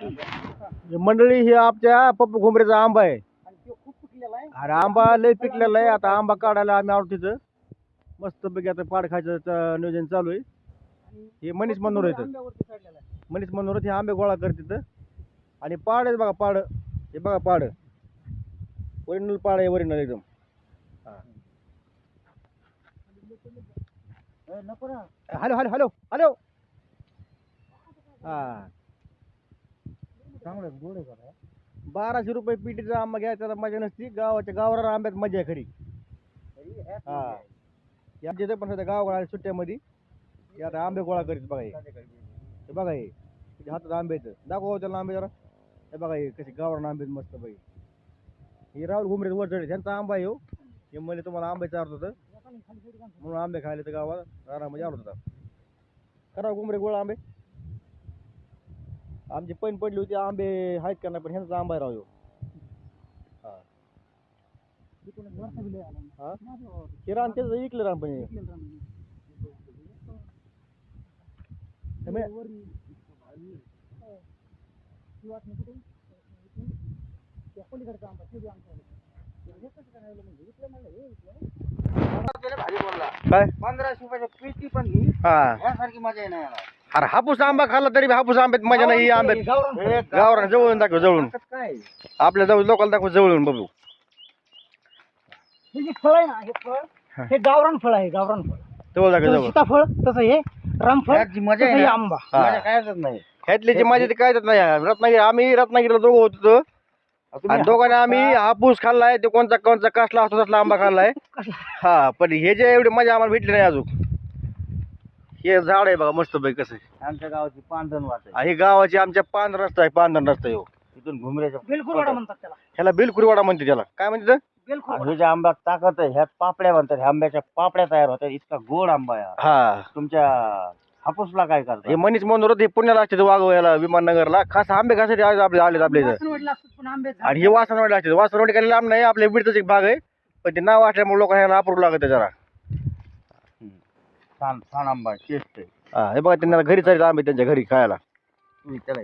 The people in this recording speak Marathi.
हे मंडळी हे आमच्या पप्पू घुमरेचा आंबा आहे. अरे आंबा लय पिकलेला आहे. आता आंबा काढायला आम्ही आलो तिथं मस्त पैकी आता पाड खायचं नियोजन चालू आहे. हे मनीष मनोर येतं मनीष मनोरथ हे आंबे गोळा करत तिथं आणि पाड आहे बघा पाड. हे बघा पाड. ओरिजिनल पाड आहे ओरिजिनल एकदम. Hello hello hello hello. हा. चांगलं गोड आहे बाराशे रुपये पिटीचा आंबा घ्यायचा तर मज़ा नसती. गावाच्या गावरान आंब्यात मज़ा आहे खरी. तरी ह्यात हा. या तिथे पण सध्या गावाकडे सुट्ट्यामध्ये हे आता आंबे गोळा करीत बघा हे. हे बघा हे. किती हातात आंबे आहेत. दाखवा त्याला आंबे जरा. हे बघा हे कसे गावरान आंबे आहेत मस्त बाई हे राहुल घुमरे वर चढले. त्यांचा आंबा आहे हो. हे तुम्हाला आंबे चारत होतं. म्हणून आंबे खायले तर गावात रानामध्ये आवडत होता. करा घुमरे गोळा आंबे. आमची पैन पडली होती आंबे आहेत का नाही पण ह्यांचा आंबा आहे राव ह्यो. हा हा हे रान त्याचं इकलं रान पण हे. हे मी- काय पंधराशे रुपयाची पेटी पण ही हा यासारखी मज़ा याला अरे हापूस आंबा खाल्ला तरी बी हापूस आंब्यात मजा नाही आंब्यात गावरान जवळून दाखव जवळून. काय? आपल्या जवळ लोकांना दाखव जवळून बघू. हे जे फळ आहे ना हे फळ हे. गावरान फळ आहे गावरान फळ. जवळ दाखव जवळ. सीताफळ तसं हे रामफळ मजा आहे तसं हे ना. आंबा. हा. माझ्या काय होत नाही. ह्यातली जी मजा ती काय देत नाही रत्नागिरी आम्ही रत्नागिरीला दोघं होतो आणि दोघांनी आम्ही हापूस खाल्लाय ते कोणता कोणता कसला असतो तसला आंबा खाल्लाय. हा पण हे जे एवढी मजा आम्हाला भेटली नाही अजून. हे झाड आहे बघा मस्त पैकी कसं आहे. आमच्या गावाची पांढरण वाट आहे. हा, ही गावाची आमच्या पांढरा रस्ता आहे पांढरा रस्ता हो. तिथून घुमऱ्याच्या बेलकुरवाडा म्हणतात त्याला. ह्याला बिलकुरवाडा म्हणते त्याला. काय म्हणते ते? बेलकुरवाडा हे ज्या आंब्यात ताकद आहे ह्यात पापड्या म्हणतात ह्या आंब्याच्या पापड्या तयार होतात इतका गोड आंबा आहे. हा. हा तुमच्या हापूसला काय करतात हे मनीष मनोरथ हे पुण्याला असते वाघवायला विमाननगरला. खास आंबे खासाठी आज आपले आले आपले इथं. वासनवडीला असतात पण आंबे आणि हे वासनवाडी असते वासनवाडी काही लांब नाही आपल्या बीडचाच एक भाग आहे. पण ते नाव असल्यामुळे लोकांना वापरू लागत जरा. छान छान आंबा टेस्ट आहे हा हे बघा त्यांना घरी चालत आंबे त्यांच्या घरी खायला. तुम्ही त्याला